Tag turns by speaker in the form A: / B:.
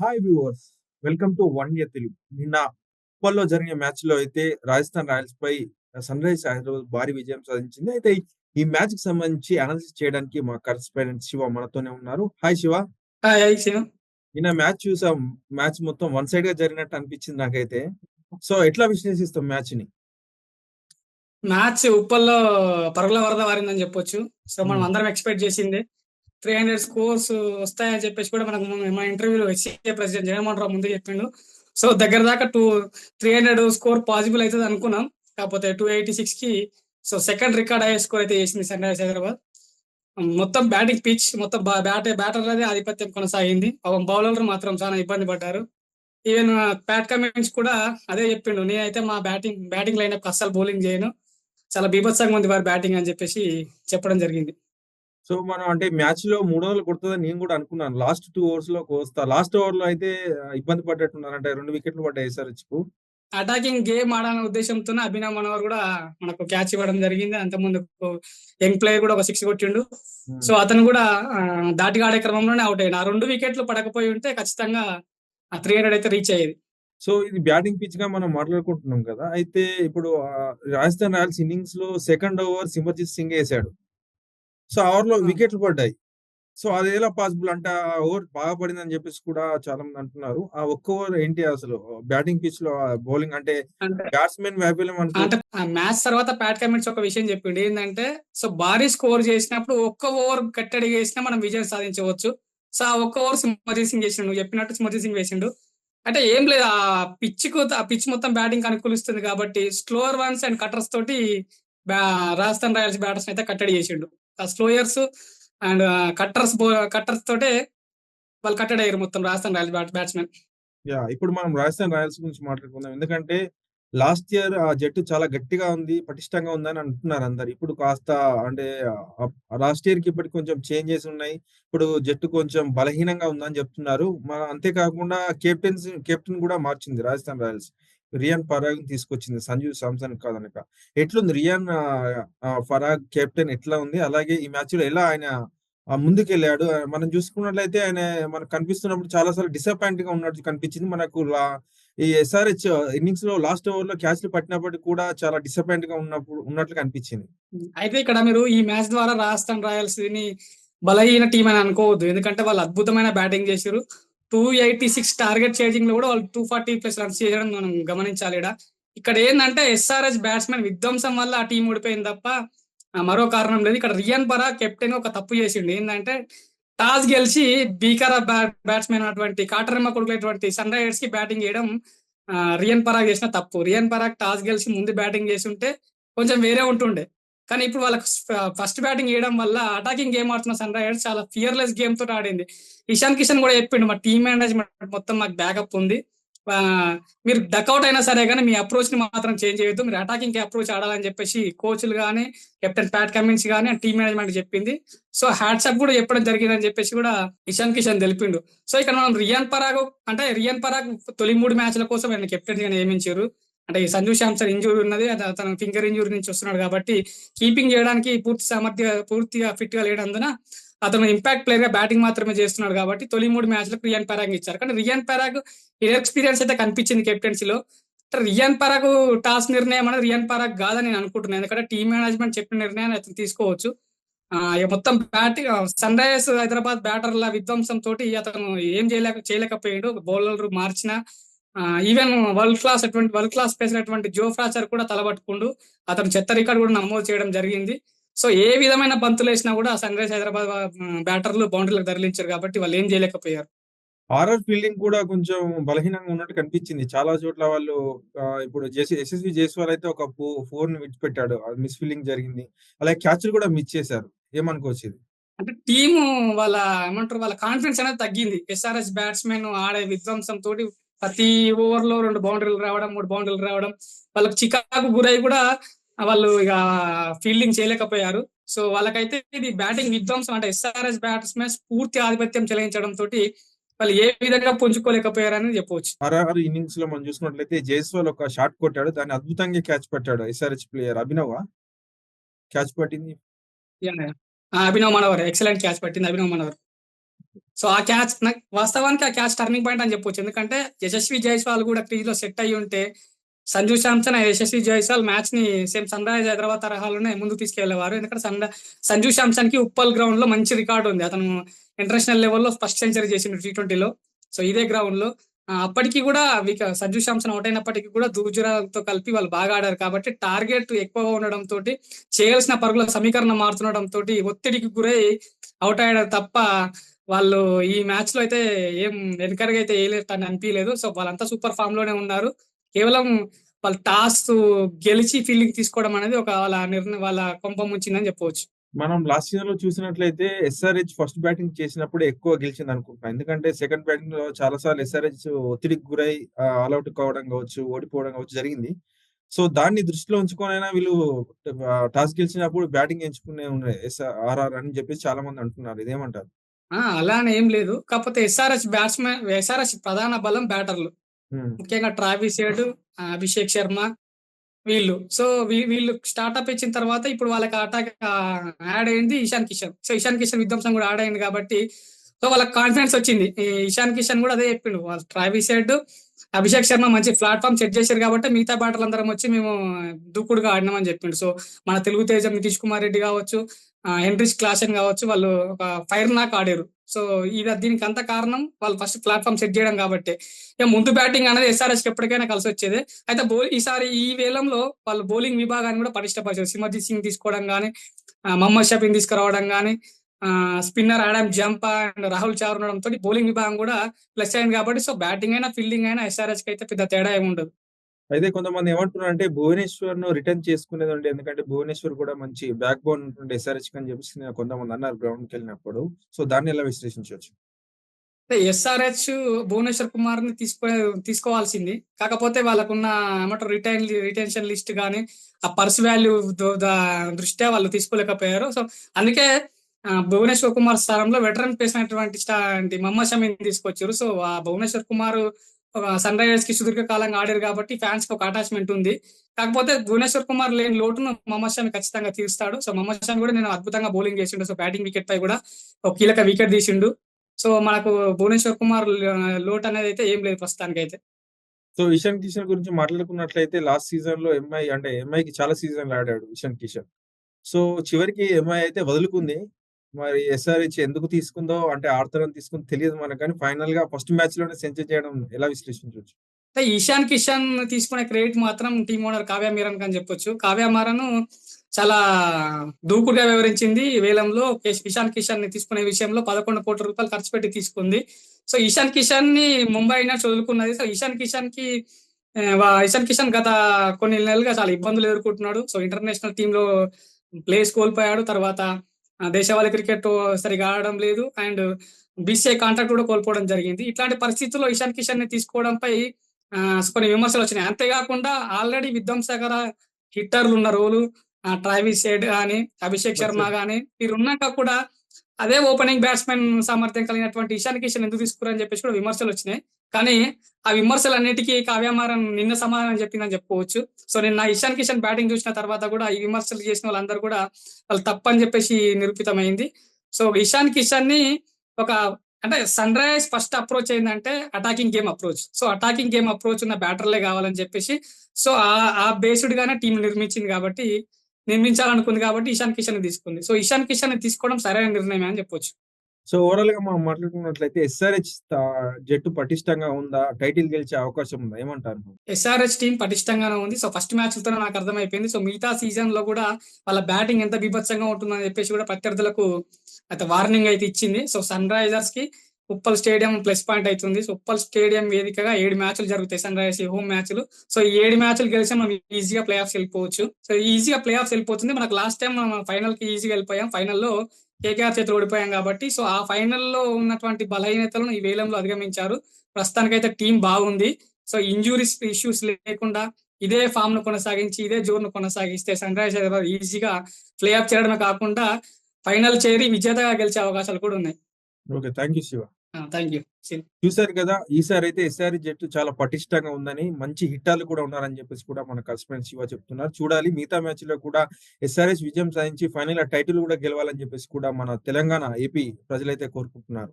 A: Hi viewers welcome to one year Telugu నిన్న ఉప్పల్లో జరిగిన మ్యాచ్లో అయితే రాజస్థాన్ రాయల్స్ పై సన్ రైజ్ హైదరాబాద్ భారీ విజయం సాధించింది. అయితే ఈ మ్యాచ్కి సంబంధించి అనాలిసిస్ చేయడానికి మా కరెస్పాండెంట్ శివ మనతోనే ఉన్నారు. Hi Shiva.
B: Hi hi Shiva.
A: నిన్న మ్యాచ్ చూసాం. మ్యాచ్ మొత్తం వన్ సైడ్గా జరిగినట్టు అనిపించింది నాకైతే. సో ఎట్లా విశ్లేషిస్తాం మ్యాచ్ని?
B: మ్యాచ్ ఉప్పల్లో పరుగుల వరద వారిందని చెప్పొచ్చు. సో మనం
A: Hmm.
B: అందరం ఎక్స్పెక్ట్ చేసిందే. త్రీ హండ్రెడ్ స్కోర్స్ వస్తాయని చెప్పేసి కూడా మనకు మన- ఇంటర్వ్యూలో ఎస్సీఏ ప్రెసిడెంట్ జగన్మోహన్ రావు ముందు చెప్పిండు. సో దగ్గర దాకా two three hundred score possible అవుతుంది అనుకున్నాం. కాకపోతే టూ ఎయిటీ సిక్స్కి సో సెకండ్ రికార్డ్ అయ్యే స్కోర్ అయితే చేసింది సన్ రైజర్స్ హైదరాబాద్. మొత్తం బ్యాటింగ్ పిచ్ మొత్తం బ్యాట్ బ్యాటర్ అదే ఆధిపత్యం కొనసాగింది. బౌలర్లు మాత్రం చాలా ఇబ్బంది పడ్డారు. ఈవెన్ ప్యాట్ కమెంట్స్ కూడా అదే చెప్పిండు నేనైతే మా బ్యాటింగ్ బ్యాటింగ్ లైన్ అస్సలు బౌలింగ్ చేయను. చాలా బీభత్సంగా ఉంది వారి బ్యాటింగ్ అని చెప్పేసి చెప్పడం జరిగింది.
A: సో మనం అంటే మ్యాచ్లో మూడు వందలు కొడుతుందని నేను కూడా అనుకున్నాను. లాస్ట్ టూ ఓవర్స్లో వస్తా లాస్ట్ ఓవర్లో అయితే ఇబ్బంది పడ్డట్టున్నారు అంటే రెండు వికెట్లు పడ్డాయి ఎస్ఆర్హెచ్కు
B: అటాకింగ్ గేమ్ ఆడాలనే ఉద్దేశంతో అభినవ్ మనోహర్ కూడా మనకు క్యాచ్ ఇవ్వడం జరిగింది. అంతకుముందు యంగ్ ప్లేయర్ కూడా ఒక సిక్స్ కొట్టిండు. సో అతను కూడా ఆ, దాటిగా ఆడే క్రమంలోనే అవుట్ అయ్యాడు. ఆ రెండు వికెట్లు పడకపోయి ఉంటే ఖచ్చితంగా ఆ త్రీ హండ్రెడ్ అయితే రీచ్ అయ్యేది.
A: సో ఇది బ్యాటింగ్ పిచ్గా మనం మాట్లాడుకుంటున్నాం కదా. అయితే ఇప్పుడు రాజస్థాన్ రాయల్స్ ఇన్నింగ్స్లో సెకండ్ ఓవర్ సిమర్జిత్ సింగ్ వేసాడు. సో ఆ ఓవర్లో
B: ఆ.
A: వికెట్లు పడ్డాయి. సో అది ఎలా పాసిబుల్ అంటే ఆ ఓవర్ బాగా పడిందని చెప్పేసి కూడా చాలా మంది అంటున్నారు. ఆ ఒక్క ఓవర్ ఏంటి అసలు? బ్యాటింగ్ పిచ్లో బౌలింగ్ అంటే బ్యాట్స్మెన్ వైఫల్యం
B: అంటే మ్యాచ్ తర్వాత ప్యాట్ కమిట్స్ ఒక విషయం చెప్పిండు. ఏంటంటే సో భారీ స్కోర్ చేసినప్పుడు ఒక్క ఓవర్ కట్టడి చేసినా మనం విజయం సాధించవచ్చు. సో ఆ ఒక్క ఓవర్ సిమర్జీత్ సింగ్ చేసిండు. నువ్వు చెప్పినట్టు సిమర్జీత్ సింగ్ వేసిండు. అంటే ఏం లేదు. ఆ పిచ్కు ఆ పిచ్ మొత్తం బ్యాటింగ్ అనుకూలిస్తుంది కాబట్టి స్లోయర్ వన్స్ అండ్ కట్టర్స్ తోటి రాజస్థాన్ రాయల్స్ బ్యాటర్స్ అయితే కట్టడి చేసిండు. స్లోయర్స్ అండ్ కట్టర్స్ కట్టర్స్ తోటే వాళ్ళు కట్టడి అయ్యారు మొత్తం రాజస్థాన్ రాయల్స్ బ్యాట్స్మెన్.
A: యా ఇప్పుడు మనం రాజస్థాన్ రాయల్స్ గురించి మాట్లాడుకుందాం. ఎందుకంటే లాస్ట్ ఇయర్ ఆ జట్టు చాలా గట్టిగా ఉంది పటిష్టంగా ఉందని అంటున్నారు అందరు. ఇప్పుడు కాస్త అంటే లాస్ట్ ఇయర్కి ఇప్పటికి కొంచెం చేంజెస్ ఉన్నాయి. ఇప్పుడు జట్టు కొంచెం బలహీనంగా ఉందని చెప్తున్నారు. మన అంతేకాకుండా కెప్టెన్స్ కెప్టెన్ కూడా మార్చింది రాజస్థాన్ రాయల్స్. రియాన్ పరాగ్ తీసుకొచ్చింది. సంజు సామ్సన్ కాదనక. ఎట్లుంది? రియాన్ పరాగ్ కెప్టెన్ ఎట్లా ఉంది? అలాగే ఈ మ్యాచ్లో ఎలా ఆయన ముందుకెళ్ళాడు? మనం చూసుకున్నట్లయితే ఆయన మనకు కనిపిస్తున్నప్పుడు చాలా సార్లు డిసప్పాయింట్గా ఉన్నట్టు కనిపించింది. మనకు లా- ఈ ఎస్ఆర్హెచ్ ఇన్నింగ్స్లో లాస్ట్ ఓవర్లో క్యాచ్లు పట్టినప్పటికీ కూడా చాలా డిసప్పాయింట్గా ఉన్నప్పుడు ఉన్నట్లు కనిపించింది.
B: అయితే ఇక్కడ మీరు ఈ మ్యాచ్ ద్వారా రాజస్థాన్ రాయల్స్ బలహీన టీం అని అనుకోవద్దు. ఎందుకంటే వాళ్ళు అద్భుతమైన బ్యాటింగ్ చేశారు టూ ఎయిటీ సిక్స్ టార్గెట్ చేజింగ్లో కూడా వాళ్ళు టూ ఫార్టీ ప్లస్ రన్స్ చేయడం మనం గమనించాలి ఈడ. ఇక్కడ ఏంటంటే ఎస్ఆర్ఎస్ బ్యాట్స్మెన్ విధ్వంసం వల్ల ఆ టీం ఓడిపోయింది తప్ప మరో కారణం లేదు. ఇక్కడ రియాన్ పరా కెప్టెన్ ఒక తప్పు చేసిండు. ఏంటంటే టాస్ గెలిచి భీకర బ్యాట్స్మెన్ అటువంటి కాటరమ్మ కొడుకునేటువంటి సన్ రైజర్స్కి బ్యాటింగ్ చేయడం రియన్ పరాగ్ చేసిన తప్పు. రియన్ పరాగ్ టాస్ గెలిచి ముందు బ్యాటింగ్ చేసి ఉంటే కొంచెం వేరే ఉంటుండే. కానీ ఇప్పుడు వాళ్ళకి ఫస్ట్ బ్యాటింగ్ వేయడం వల్ల అటాకింగ్ గేమ్ ఆడుతున్న సన్ రైజర్స్ చాలా ఫియర్లెస్ గేమ్ తోటి ఆడింది. ఇషాన్ కిషన్ కూడా చెప్పిండు మా టీమ్ మేనేజ్మెంట్ మొత్తం మాకు బ్యాకప్ ఉంది. మీరు డక్అవుట్ అయినా సరే కానీ మీ అప్రోచ్ని మాత్రం చేంజ్ చేయొద్దు. మీరు అటాకింగ్ అప్రోచ్ ఆడాలని చెప్పేసి కోచ్లు కానీ కెప్టెన్ ప్యాట్ కమిన్స్ కానీ టీమ్ మేనేజ్మెంట్ చెప్పింది. సో హ్యాట్సప్ కూడా చెప్పడం జరిగిందని చెప్పేసి కూడా ఇషాన్ కిషన్ తెలిపిండు. సో ఇక్కడ మనం రియాన్ పరాగ్ అంటే రియాన్ పరాగ్ తొలి మూడు మ్యాచ్ల కోసం ఆయన కెప్టెన్గా నియమించారు. అంటే ఈ సంజు శాంసన్ ఇంజూరీ ఉన్నది అది అతను ఫింగర్ ఇంజూరీ నుంచి వస్తున్నాడు కాబట్టి కీపింగ్ చేయడానికి పూర్తి సామర్థ్య పూర్తిగా ఫిట్గా లేనందున అతను ఇంపాక్ట్ ప్లేయర్గా బ్యాటింగ్ మాత్రమే చేస్తున్నాడు కాబట్టి తొలి మూడు మ్యాచ్లకు రియాన్ పరాగ్ ఇచ్చారు. కానీ రియాన్ పరాగ్ ఎక్స్పీరియన్స్ అయితే కనిపించింది కెప్టెన్సీలో రియాన్ పరాగ్ టాస్ నిర్ణయం అనేది రియాన్ పరాగ్ కాదని నేను అనుకుంటున్నాను. ఎందుకంటే టీమ్ మేనేజ్మెంట్ చెప్పిన నిర్ణయాన్ని అతను తీసుకోవచ్చు. ఆ, మొత్తం బ్యాటింగ్ సన్ రైజర్స్ హైదరాబాద్ బ్యాటర్ల విధ్వంసం తోటి అతను ఏం చేయలేక చేయలేకపోయాడు. బౌలర్ మార్చిన ఈవెన్ వరల్డ్ క్లాస్ అటువంటి వరల్డ్ క్లాస్ పేస్ అటువంటి జో ఫ్రాచర్ కూడా తలబట్టుకుండు అతను చెత్త రికార్డు కూడా నమోదు చేయడం జరిగింది. సో ఏ విధమైన బంతులు వేసినా కూడా సన్ రైజ్ హైదరాబాద్ బ్యాటర్లు బౌండరీలకు తరలించారు కాబట్టి వాళ్ళు ఏం చేయలేకపోయారు.
A: ఆర్ఆర్ ఫీల్డింగ్ కూడా కొంచెం బలహీనంగా ఉన్నట్టు కనిపించింది. చాలా చోట్ల వాళ్ళు ఇప్పుడు జేసీ ఎస్ఎస్వి జైస్వాల్ అయితే ఒక ఫోర్ని విడిచిపెట్టాడు. మిస్ ఫీల్డింగ్ జరిగింది. అలాగే క్యాచ్లు కూడా మిస్ చేశారు. ఏమనుకోవచ్చు ఇది
B: అంటే టీము వాళ్ళ ఏమంటారు వాళ్ళ కాన్ఫిడెన్స్ అనేది తగ్గింది. ఎస్ఆర్ఎస్ బ్యాట్స్మెన్ ఆడే విధ్వంసం తోటి ప్రతి ఓవర్లో రెండు బౌండరీలు రావడం మూడు బౌండరీలు రావడం. వాళ్ళకి చికాకు గురై కూడా వాళ్ళు ఇక ఫీల్డింగ్ చేయలేకపోయారు. సో వాళ్ళకైతే ఇది బ్యాటింగ్ విధ్వంసం అంటే ఎస్ఆర్ఎస్ బ్యాట్స్మెన్ పూర్తి ఆధిపత్యం చెలాయించడం తోటి వాళ్ళు ఏ విధంగా పుంజుకోలేకపోయారని చెప్పవచ్చు.
A: ఆర్ఆర్ ఇన్నింగ్స్లో మనం చూసుకున్నట్లయితే జైస్వాల్ ఒక షాట్ కొట్టాడు దాన్ని అద్భుతంగా క్యాచ్ పట్టాడు ఎస్ఆర్హెచ్ ప్లేయర్ అభినవ్ క్యాచ్ పట్టింది?
B: అభినవ్ మనవర్ ఎక్సలెంట్ క్యాచ్ పట్టింది అభినవ్ మనవర్. సో ఆ క్యాచ్ నాకు వాస్తవానికి ఆ క్యాచ్ టర్నింగ్ పాయింట్ అని చెప్పొచ్చు. ఎందుకంటే యశస్వి జైస్వాల్ కూడా క్రీజ్లో సెట్ అయ్యి ఉంటే సంజు శాంసన్ యశస్వి జైస్వాల్ మ్యాచ్ని సేమ్ సన్ రైజ్ హైదరాబాద్ తరహాలోనే ముందుకు తీసుకెళ్ళేవారు. ఎందుకంటే సన్ సంజు శాంసన్కి ఉప్పల్ గ్రౌండ్లో మంచి రికార్డు ఉంది. అతను ఇంటర్నేషనల్ లెవెల్లో ఫస్ట్ సెంచరీ చేసిండు టీ ట్వంటీలో సో ఇదే గ్రౌండ్లో అప్పటికి కూడా విక సంజు శాంసన్ అవుట్ అయినప్పటికీ కూడా దూజురాతో కలిపి వాళ్ళు బాగా ఆడారు కాబట్టి టార్గెట్ ఎక్కువగా ఉండడం తోటి చేయాల్సిన పరుగుల సమీకరణం మారుతుండడం తోటి ఒత్తిడికి గురై అవుట్ అయ్యాడు తప్ప వాళ్ళు ఈ మ్యాచ్లో అయితే ఏం వెనకరగా అయితే వేయలేదు అని అనిపించలేదు సో వాళ్ళంతా సూపర్ ఫామ్లోనే ఉన్నారు. కేవలం వాళ్ళ టాస్ గెలిచి ఫీల్డింగ్ తీసుకోవడం అనేది ఒక వాళ్ళ నిర్ణయం వాళ్ళ కొంపం ముంచిందని చెప్పవచ్చు.
A: మనం లాస్ట్ సీజన్లో చూసినట్లయితే ఎస్ఆర్హెచ్ ఫస్ట్ బ్యాటింగ్ చేసినప్పుడు ఎక్కువ గెలిచింది అనుకుంటున్నాను ఎందుకంటే సెకండ్ బ్యాటింగ్లో చాలా సార్లు ఎస్ఆర్హెచ్ ఒత్తిడికి గురై ఆల్అౌట్ కావడం కావచ్చు ఓడిపోవడం కావచ్చు జరిగింది. సో దాన్ని దృష్టిలో ఉంచుకొనైనా వీళ్ళు టాస్ గెలిచినప్పుడు బ్యాటింగ్ ఎంచుకునే ఆర్ఆర్ అని చెప్పేసి చాలా మంది అంటున్నారు. ఇదేమంటారు?
B: ఆ అలానే ఏం లేదు. కాకపోతే ఎస్ఆర్హెచ్ బ్యాట్స్మెన్ ఎస్ఆర్హెచ్ ప్రధాన బలం బ్యాటర్లు ముఖ్యంగా ట్రావిస్ హెడ్ అభిషేక్ శర్మ వీళ్ళు. సో వీ- వీళ్ళు స్టార్ట్అప్ ఇచ్చిన తర్వాత ఇప్పుడు వాళ్ళకి అటాక్ యాడ్ అయింది ఇషాన్ కిషన్ సో ఇషాన్ కిషన్ విధ్వంసం కూడా యాడ్ అయింది కాబట్టి సో వాళ్ళకి కాన్ఫిడెన్స్ వచ్చింది. ఇషాన్ కిషన్ కూడా అదే చెప్పిండు. వాళ్ళు ట్రావిస్ హెడ్ అభిషేక్ శర్మ మంచి ప్లాట్ఫామ్ సెట్ చేశారు కాబట్టి మిగతా బ్యాటర్లు అందరం వచ్చి మేము దూకుడుగా ఆడినామని చెప్పిండు. సో మన తెలుగు తేజం నితీష్ కుమార్ రెడ్డి కావచ్చు హెన్రిచ్ క్లాసెన్ కావచ్చు వాళ్ళు ఒక ఫైర్ నాక్ ఆడారు. సో ఇది దీనికి అంత కారణం వాళ్ళు ఫస్ట్ ప్లాట్ఫామ్ సెట్ చేయడం కాబట్టి. ఇక ముందు బ్యాటింగ్ అనేది ఎస్ఆర్ఎస్ ఎప్పటికైనా కలిసి వచ్చేది. అయితే బౌల్ ఈసారి ఈ వేలంలో వాళ్ళు బౌలింగ్ విభాగాన్ని కూడా పటిష్టపరిచారు. సిమర్జీత్ సింగ్ తీసుకోవడం కానీ మహమ్మద్ షఫీని తీసుకురావడం కానీ spinner Adam Zampa and Rahul Chahar ఉండడంతో బౌలింగ్ విభాగం కూడా ప్లస్ అయింది కాబట్టి సో బ్యాటింగ్ అయినా ఫీల్డింగ్ అయినా ఎస్ఆర్ఎస్కి అయితే పెద్ద తేడా ఏమి ఉండదు
A: అయితే కొంతమంది ఏమంటున్నారు అంటే భువనేశ్వర్ను రిటర్న్ చేసుకునేది ఉండే ఎందుకంటే భువనేశ్వర్ కూడా మంచి బ్యాక్ బోన్ ఉంటుండే ఎస్ఆర్హెచ్ అని చెప్పేసి కొంతమంది అన్నారు గ్రౌండ్కి వెళ్ళినప్పుడు. సో దాన్ని ఎలా విశ్లేషించవచ్చు?
B: ఎస్ఆర్హెచ్ భువనేశ్వర్ కుమార్ని తీసుకో తీసుకోవాల్సింది. కాకపోతే వాళ్ళకున్న ఏమంటారు రిటైన్ రిటెన్షన్ లిస్ట్ కానీ ఆ పర్స్ వాల్యూ దృష్ట్యా వాళ్ళు తీసుకోలేకపోయారు. సో అందుకే భువనేశ్వర్ కుమార్ స్థానంలో వెటరన్ పేసినటువంటి మమ్మ స్టా- షమీని తీసుకొచ్చారు. సో ఆ భువనేశ్వర్ కుమార్ సన్ రైజర్స్కి సుదీర్ఘకాలంగా ఆడారు కాబట్టి ఫ్యాన్స్కి ఒక అటాచ్మెంట్ ఉంది. కాకపోతే భువనేశ్వర్ కుమార్ లేని లోటును మహమ్మద్ షామి ఖచ్చితంగా తీరుస్తాడు. సో మహమ్మద్ షామి కూడా నేను అద్భుతంగా బౌలింగ్ చేసిండు. సో బ్యాటింగ్ వికెట్ పై కూడా ఒక కీలక వికెట్ తీసిండు. సో మనకు భువనేశ్వర్ కుమార్ లోటు అనేది అయితే ఏం లేదు ప్రస్తుతానికి అయితే
A: సో ఇషాన్ కిషన్ గురించి మాట్లాడుకున్నట్లయితే లాస్ట్ సీజన్లో ఎంఐ అంటే ఎంఐ కి చాలా సీజన్లు ఆడాడు ఇషాన్ కిషన్. సో చివరికి ఎంఐ అయితే వదులుకుంది. మరి ఎస్ఆర్హెచ్ ఎందుకు తీసుకుందో అంటే ఆడతారని తీసుకుందో తెలియదు మనకు. కానీ ఫైనల్గా ఫస్ట్ మ్యాచ్లోనే సెంచరీ చేయడం ఎలా విశ్లేషించవచ్చు?
B: ఈశాన్ కిషన్ తీసుకునే క్రెడిట్ మాత్రం టీమ్ ఓనర్ కావ్య మీరన్ అని చెప్పొచ్చు. కావ్య మీరన్ చాలా దూకుడుగా వివరించింది. వేలంలో ఇషాన్ కిషన్ని తీసుకునే విషయంలో పదకొండు కోట్ల రూపాయలు ఖర్చు పెట్టి తీసుకుంది. సో ఇషాన్ కిషన్ని ముంబై అయినా చదువుకున్నది సో ఇషాన్ కిషన్కి వా- ఇషాన్ కిషన్ గత కొన్ని నెలలుగా చాలా ఇబ్బందులు ఎదుర్కొంటున్నాడు. సో ఇంటర్నేషనల్ టీమ్లో ప్లేస్ కోల్పోయాడు. తర్వాత దేశవాళీ క్రికెట్ సరిగా ఆడడం లేదు. అండ్ బీసీఐ కాంట్రాక్ట్ కూడా కోల్పోవడం జరిగింది. ఇట్లాంటి పరిస్థితుల్లో ఇషాన్ కిషన్ని తీసుకోవడంపై ఆ, కొన్ని విమర్శలు వచ్చినాయి. అంతేకాకుండా ఆల్రెడీ విధ్వంసకర హిట్టర్లు ఉన్న రోలు ట్రావిస్ హెడ్ కానీ అభిషేక్ శర్మ కానీ వీరు ఉన్నాక కూడా అదే ఓపెనింగ్ బ్యాట్స్మెన్ సామర్థ్యం కలిగినటువంటి ఇషాన్ కిషన్ ఎందుకు తీసుకురని చెప్పేసి కూడా విమర్శలు వచ్చినాయి. కానీ ఆ విమర్శలు అన్నిటికీ కావ్యమారం నిన్న సమాధానం చెప్పిందని చెప్పుకోవచ్చు. సో నిన్న ఇషాన్ కిషన్ బ్యాటింగ్ చూసిన తర్వాత కూడా ఈ విమర్శలు చేసిన వాళ్ళందరూ కూడా వాళ్ళు తప్పని చెప్పేసి నిరూపితమైంది. సో ఇషాన్ కిషన్ని ఒక అంటే సన్ రైజ్ ఫస్ట్ అప్రోచ్ ఏంటంటే attacking game approach. So attacking game approach ఉన్న బ్యాటర్లే కావాలని చెప్పేసి సో ఆ ఆ బేస్డ్ గానే టీం నిర్మించింది కాబట్టి నిర్మించాలనుకుంది కాబట్టి ఇషాన్ కిషన్ తీసుకుంది. సో ఇషాన్ కిషన్ తీసుకోవడం సరైన నిర్ణయం అని చెప్పొచ్చు.
A: సో ఓవరాల్గా మనం మాట్లాడుకున్నట్లయితే ఎస్ఆర్హెచ్ జట్టు పటిష్టంగా ఉందా? టైటిల్ గెలిచే అవకాశం ఉందా? ఏమంటారు?
B: ఎస్ఆర్హెచ్ టీం పటిష్టంగానే ఉంది. సో ఫస్ట్ మ్యాచ్తో నాకు అర్థమైపోయింది. సో మిగతా సీజన్లో కూడా వాళ్ళ బ్యాటింగ్ ఎంత బీభత్సంగా ఉంటుందని చెప్పేసి కూడా ప్రత్యర్థులకు అయితే వార్నింగ్ అయితే ఇచ్చింది. సో సన్ రైజర్స్కి ఉప్పల్ స్టేడియం ప్లస్ పాయింట్ అవుతుంది. సో ఉప్పల్ స్టేడియం వేదికగా ఏడు మ్యాచ్లు జరుగుతాయి. సన్ రైజర్స్ హోమ్ మ్యాచ్లు. సో ఈ ఏడు మ్యాచ్లు గెలిచి మనం ఈజీగా ప్లే ఆఫ్స్ వెళ్ళిపోవచ్చు. సో ఈజీగా ప్లే ఆఫ్స్ వెళ్ళిపోతుంది. మనకు లాస్ట్ టైం మనం ఫైనల్కి ఈజీగా వెళ్ళిపోయాం. ఫైనల్లో కేకేఆర్ చేతులు ఓడిపోయాం కాబట్టి. సో ఆ ఫైనల్లో ఉన్నటువంటి బలహీనతలను ఈ వేలంలో అధిగమించారు. ప్రస్తుతానికైతే టీం బాగుంది. సో ఇంజురీస్ ఇష్యూస్ లేకుండా ఇదే ఫామ్ను కొనసాగించి ఇదే జోర్ను కొనసాగిస్తే సన్ రైజర్స్ హైదరాబాద్ ఈజీగా ప్లే ఆఫ్ చేయడమే కాకుండా ఫైనల్ చేరి విజేతగా గెలిచే అవకాశాలు కూడా ఉన్నాయి.
A: Okay. Thank you Shiva.
B: Thank you
A: చూసారు కదా ఈసారి అయితే ఎస్ఆర్ జట్టు చాలా పటిష్టంగా ఉందని మంచి హిట్టాలు కూడా ఉన్నారని చెప్పేసి కూడా మన కస్పెంట్ శివ చెప్తున్నారు. చూడాలి మిగతా మ్యాచ్లో కూడా ఎస్ఆర్ఎస్ విజయం సాధించి ఫైనల్ టైటిల్ కూడా గెలవాలని చెప్పేసి కూడా మన తెలంగాణ ఏపీ ప్రజలైతే కోరుకుంటున్నారు.